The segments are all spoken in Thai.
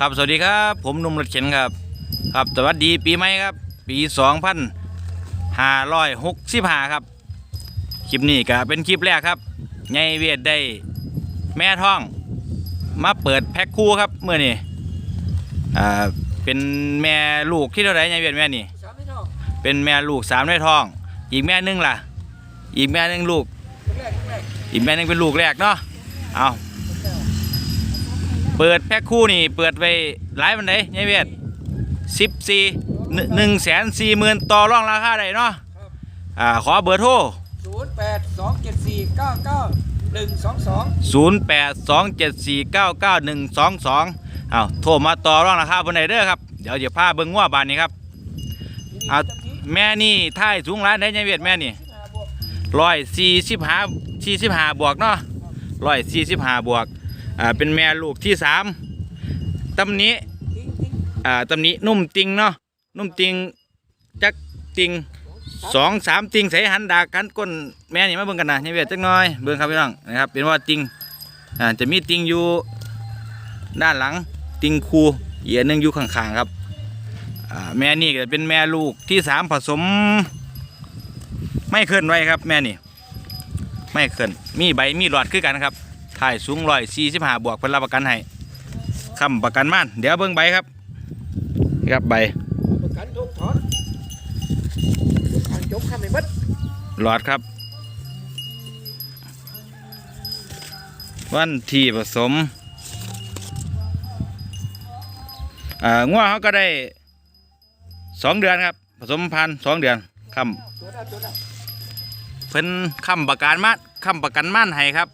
ครับสวัสดีครับ ผมนุ่มรถเข็นครับ ครับสวัสดีปีใหม่ครับ ปีสองพันห้าร้อยหกสิบห้าครับ คลิปนี้ก็เป็นคลิปแรกครับไงเวียดได้แม่ท้อง มาเปิดแพ็คคู่ครับเมื่อนี้อ่าเป็นแม่ลูกที่เท่าไหร่ไงเวียดแม่นี่เป็นแม่ลูกสามในท้อง อีกแม่หนึงล่ะ อีกแม่หนึงลูก อีกแม่หนึงเป็นลูกแรกเนาะเอา เปิดแพ็คคู่นี่เปิดไว้หลายวันไหนยายเวียดสิบสี่หนึ่งแสนสี่หมื่นต่อรองราคาได้เนาะอ่าขอเบอร์โทรศูนย์แปดสองเจ็ดสี่เก้าเก้าหนึ่งสองสองศูนย์แปดสองเจ็ดสี่เก้าเก้าหนึ่งสองสองเอาโทรมาต่อรองราคาบนไหนเด้อครับเดี๋ยวจะพาเบิ้งว่าบานนี้ครับเอาแม่นี่ท่ายสูงร้านได้ยายเวียดแม่นี่ร้อยสี่สิบห้าสี่สิบห้าบวกเนาะร้อยสี่สิบห้าบวก อ่าเป็นแม่ลูกที่สามตำนี้อ่าตำนี้นุ่มติงเนาะนุ่มติงจักติงสองสามติงใส่หันดากันก้นแม่นี่มาเบิ่งกันนะนี่เวียดจักหน้อยเบิ่งครับพี่น้องนะครับเป็นว่าติงอ่าจะมีติงอยู่ด้านหลังติงคูเหยียหนึงอยู่ข้างๆครับอ่าแม่นี่ก็เป็นแม่ลูกที่สามผสม ไม่เคลื่อนไหวครับ แม่นี่ ไม่เคลื่อนมีใบมีหลอดคือกันครับ ถ่ายสูงร้อยสี่สิบห้าบวกเป็นรับประกันให้คำประกันม่านเดี๋ยวเบิ้งใบครับนี่ครับใบประกันทุกถอนทุกขันจบข้ามไม่บัดหลอดครับ วันที่ผสมอ่างัวเขาก็ได้สองเดือนครับ ผสมพันธุ์สองเดือนคำตัวได้ตัวได้เพิ่นคำประกันมาคำประกันม่านให้ครับ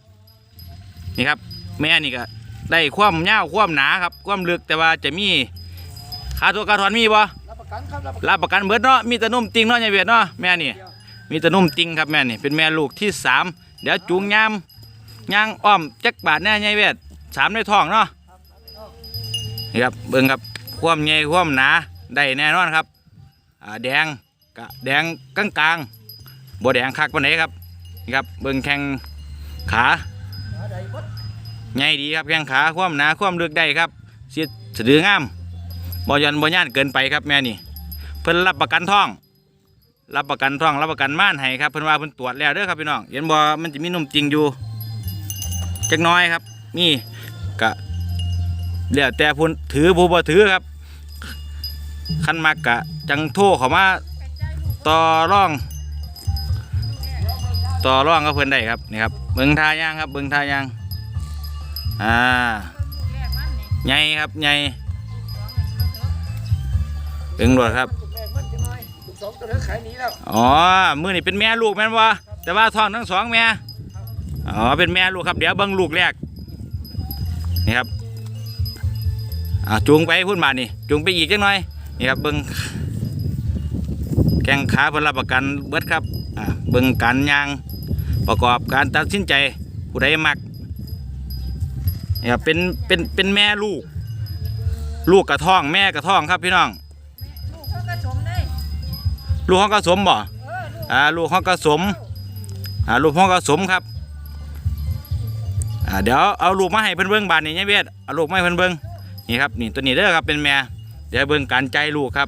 นี่ครับ แม่นี่ก็ได้ความยาวความหนาครับความลึกแต่ว่าจะมีค่าตัวการถอนมีบ่รับประกันครับรับประกันรับประกันเบิดเนาะมีแต่นุ่มติงเนาะยายเวียดเนาะแม่นี่เดียวมีแต่นุ่มติงครับแม่นี่เป็นแม่ลูกที่สามเดี๋ยวจูงยามย่างอ้อมจักบาทแน่ยายเวียดสามในท้องเนาะนี่ครับเบิ่งครับความใหญ่ความหนาได้แน่นอนครับอ่าแดงกะแดงกลางกลางๆบ่แดงคักปานไหนครับนี่ครับเบิ่งแข้งขาหา ใดบัดใหญ่ดีครับแข้งขาความหนาความลึกได้ครับเสียสะดืองามบ่ยันบ่ย่านเกินไปครับแม่นี่ เพิ่นรับประกันท้อง รับประกันท้องรับประกันม่านให้ครับเพิ่นว่าเพิ่นตรวจแล้วเด้อครับพี่น้องเห็นบ่มันจะมีนมจริงอยู่จักน้อยครับนี่กะแล้วแต่ผู้ถือผู้บ่ถือครับคันมักกะจังโทรเข้ามาต่อร่อง ต่อร่องกับเพิ่นได้ครับนี่ครับ เบิงทายางครับเบิงทายางอ่าใหญ่ครับใหญ่เบิ่งรวดครับอ๋อมือนี่เป็นแม่ลูกแม่นวะแต่ว่าท้องทั้งสองแม่อ๋อเป็นแม่ลูกครับเดี๋ยวเบิ้งลูกแรกนี่ครับอ่าจูงไปพุ่นมานี่จูงไปอีกจังหน่อยนี่ครับเบิ้งแข้งขาเพนรับประกันเบิดครับอ่าเบิ้งการยาง ประกอบการตัดสินใจผู้ใดมักนี่ครับเป็นเป็นเป็นแม่ลูก ลูกกระท้องแม่กระท้องครับพี่น้อง ลูกเขาก็สมได้ลูกเขาก็สมบ่เออลูกอ่าลูกห้องกระสมอ่าลูกห้องกระสมครับอ่าเดี๋ยวเอาลูกมาให้เพิ่นเบิ่งบานนี่ยายเวทเอาลูกมาให้เพิ่นเบิ่งนี่ครับนี่ตัวนี้เด้อครับเป็นแม่เดี๋ยวเบิ่งการใจลูกครับ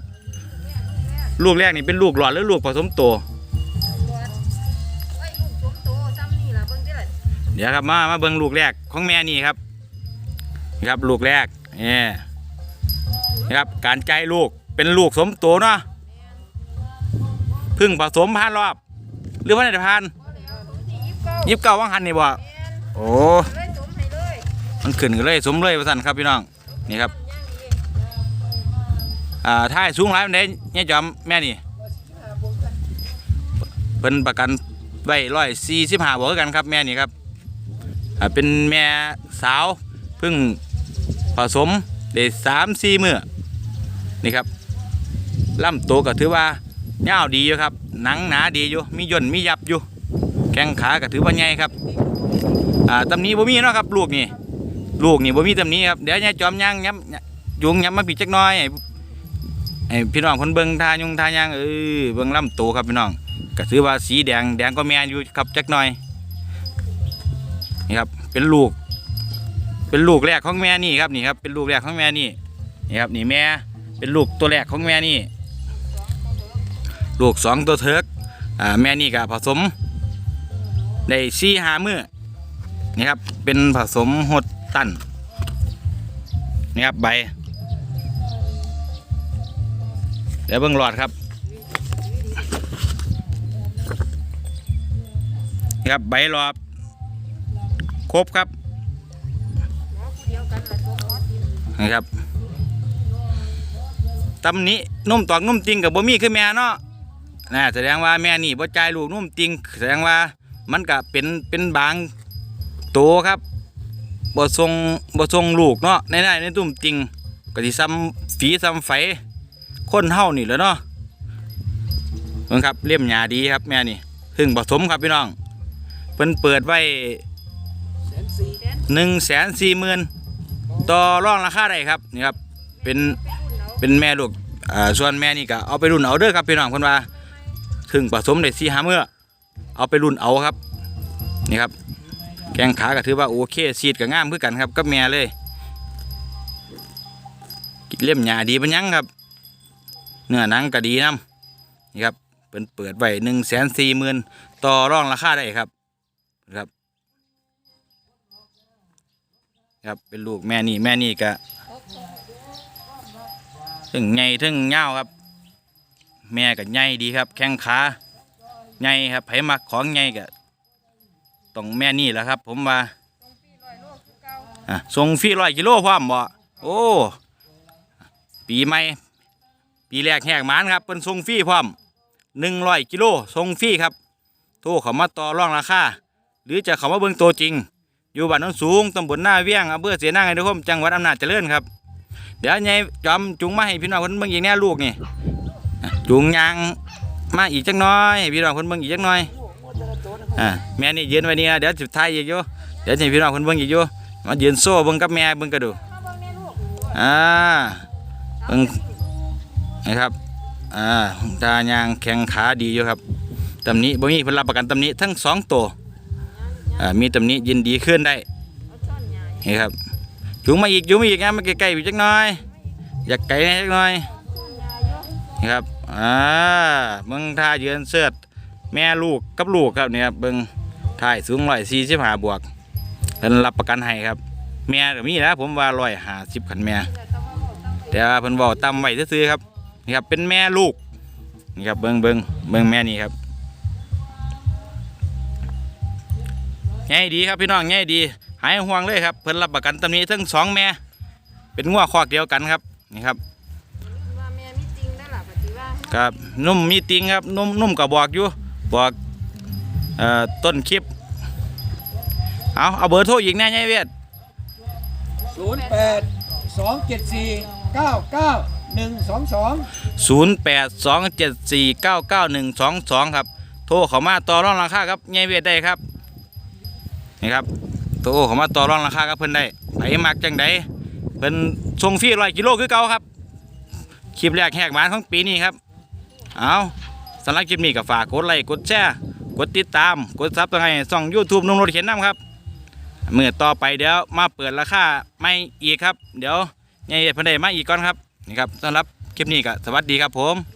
ลูกแรกนี่เป็นลูกหลอดหรือลูกผสมโตบ เดี๋ยวครับมามาเบิ่งลูกแรกของแม่นี่ครับนี่ครับลูกแรกนี่นี่ครับการใจลูกเป็นลูกสมโตเนาะพึ่งผสมพันรอบ หรือว่าในพันบ่แล้วสมที่ยิบเก้ายิบเก้างหันนี่บ่โอ้มันขึ้นกันเลยสมเลยประสันครับพี่น้องนี่ครับย่างดีอ่าถ้าสูงหลายมันได้เนี่ยจอมแม่นี่เป็นประกันไว้ร้อยสี่สิบห้าบวกกันครับแม่นี่ครับ เป็นแม่สาวเพิ่งผสมได้สามสี่มือนี่ครับลำตัวก็ถือว่าเงาดีอยู่ครับ หนังหนาดีอยู่ มีย่นมียับอยู่ แข้งขาก็ถือว่าใหญ่ครับอ่าตำนี้บ่มีเนาะครับ ลูกนี่ลูกนี่บ่มีตำนี้ครับเดี๋ยวเนี่ยจอมย่างย้ำยุงย้ำมาปิดจักน้อยไอ้พี่น้องคนเบิ่งทายุงทายางเออเบิ่งลำตัวครับพี่น้องก็ถือว่าสีแดงแดงก็แม่นอยู่ครับจักน่อย นี่ครับเป็นลูก เป็นลูกแรกของแม่นี่ครับนี่ครับเป็นลูกแรกของแม่นี่นี่ครับนี่แม่เป็นลูกตัวแรกของแม่นี่ลูกสองตัวเทิกอ่าแม่นี่ก็ผสมได้สี่หามือนี่ครับเป็นผสมหดตันนี่ครับใบเดี๋ยวเบิ่งหลอดครับนี่ครับใบหลอด ครบครับนะครับตำนี้นุ่มตอกนุ่มติงกับบ่มีคือแม่เนาะนะแสดงว่าแม่นี่บ่จ่ายลูกนุ่มติง แสดงว่ามันก็เป็นเป็นบางตัวครับบ่ทรงบ่ทรงลูกเนาะในในในตุ้มติงก็สิซ้ำฝีซ้ำไฟคนเฮานี่แหล้วเนาะเบิ่งครับเลี่ยมหญ้าดีครับแม่นี่พึ่งผสมครับพี่น้องเพิ่นเปิดไว้ หนึ่งแสนสี่หมื่นต่อรองราคาได้ครับนี่ครับเป็นเป็นแม่ลูกอ่าส่วนแม่นี่ก็เอาไปรุ่นเอาเด้อครับพี่น้องคนว่าถึงผสมได้สี่ห้าเมื่อเอาไปรุ่นเอาครับนี่ครับแกงขาก็ถือว่าโอเคซีดก็งามคือกันครับกับแม่เลยกินเล่ยมหญ้าดีปัญญังครับเนื้อหนังก็ดีน้ำนี่ครับเป็นเปิดไว้หนึ่งแสนสี่หมื่นต่อรองราคาได้ครับครับ ครับเป็นลูกแม่นี่แม่นี่ก็ถึงใหญ่ถึงเงาครับ แม่ก็ใหญ่ดีครับ แข้งขาใหญ่ครับไผมักของใหญ่ก็ต้องแม่นี่แหละครับ ผมว่าพี่ร้อยโลคือเก่าอะส่งฟรีร้อยกิโลพร้อมบ่โอ้ปีใหม่ปีแรกแหกหมานครับเป็นส่งฟรีพร้อมหนึ่งร้อยกิโลส่งฟรีครับโทรเขามาต่อรองราคาหรือจะเขามาเบิ่งตัวจริง อยู่บ้านโนนสูงตำบลหน้าเวียงอำเภอเสียนางไงทุกคนจังหวัดอำนาจเจริญครับ เดี๋ยวยายจอมจุงมาให้พี่น้องคนเบิ่งอีกแน่ลูกนี่จุงยางมาอีกจักน้อยพี่น้องคนเบิ่งอีกจักน้อยอ่าแม่นี่ยืนไว้นี่นะเดี๋ยวสุดท้ายอีกอยู่เดี๋ยวจะให้พี่น้องคนเบิ่งอีกอยู่มายืนโซ่เบิ่งกับแม่เบิ่งก็ดูอ่าเบิ่งนะครับอ่าตายางแข็งขาดีอยู่ครับตำนี้บ่มีเพิ่นรับประกันตำนี้ทั้งสองตัว มีตำหนี้ยินดีขึ้นได้เอาช้อนใหญ่นี่ครับจุงมาอีกจุงมาอีกนะมาใกล้ๆอยู่จักน่อย อยากไกลหน่จักน่อยช้อนใหญ่เยนี่ครับอ่าเบิ่งท่ายืนเสื้อแม่ลูกกับลูกครับนี่ครับเบิ่งถ่ายสูงร้อยสี่สิบห้าบวกเพิ่นรับประกันให้ครับ แม่ก็มีนะผมว่าร้อยห้าสิบขันแม่แต่ต้องเอาตั้งแต่ว่าเพิ่นบอกตำไว้ซื้อครับนี่ครับเป็นแม่ลูกนี่ครับเบิ่งเบิ่งเบิ่งแม่นี่ครับ ง่ายดีครับพี่น้องง่ายดี หายห่วงเลยครับ เพิ่นรับประกันตำหนี้ทั้งสองแม่ เป็นงัวคอกเดียวกันครับนี่ครับว่าแม่มีจริงได้อล่ะปฏิว่าครับนุ่มมีติงครับนุ่มนุ่มกับบอกอยู่บอกเอ่อต้นคลิปเอาเอาเบอร์โทรอีกแน่ยายเวียดศูนย์แปดสองเจ็ดสี่เก้าเก้าหนึ่งสองสอง0 8 2 7 4 9 9 1 2 2ครับ โทรเข้ามาต่อรองราคาครับยายเวียดได้ครับ นี่ครับโทรเข้ามาต่อรองราคาครับเพิ่นได้ไปมักจังไดเพิ่นส่งฟรีร้อยกิโลคือเก่าครับคลิปแรกแหกหมานของปีนี้ครับเอาสำหรับคลิปนี้ก็ฝากกดไลค์กดแชร์กดติดตามกดซับสไครต์ส่องยูทูบนุ่มรถเข็นน้ำครับเมื่อต่อไปเดี๋ยวมาเปิดราคาไม่อีกครับ เดี๋ยวยายเวียเพิ่นได้มาอีกก่อนครับนี่ครับสำหรับคลิปนี้ก็สวัสดีครับผม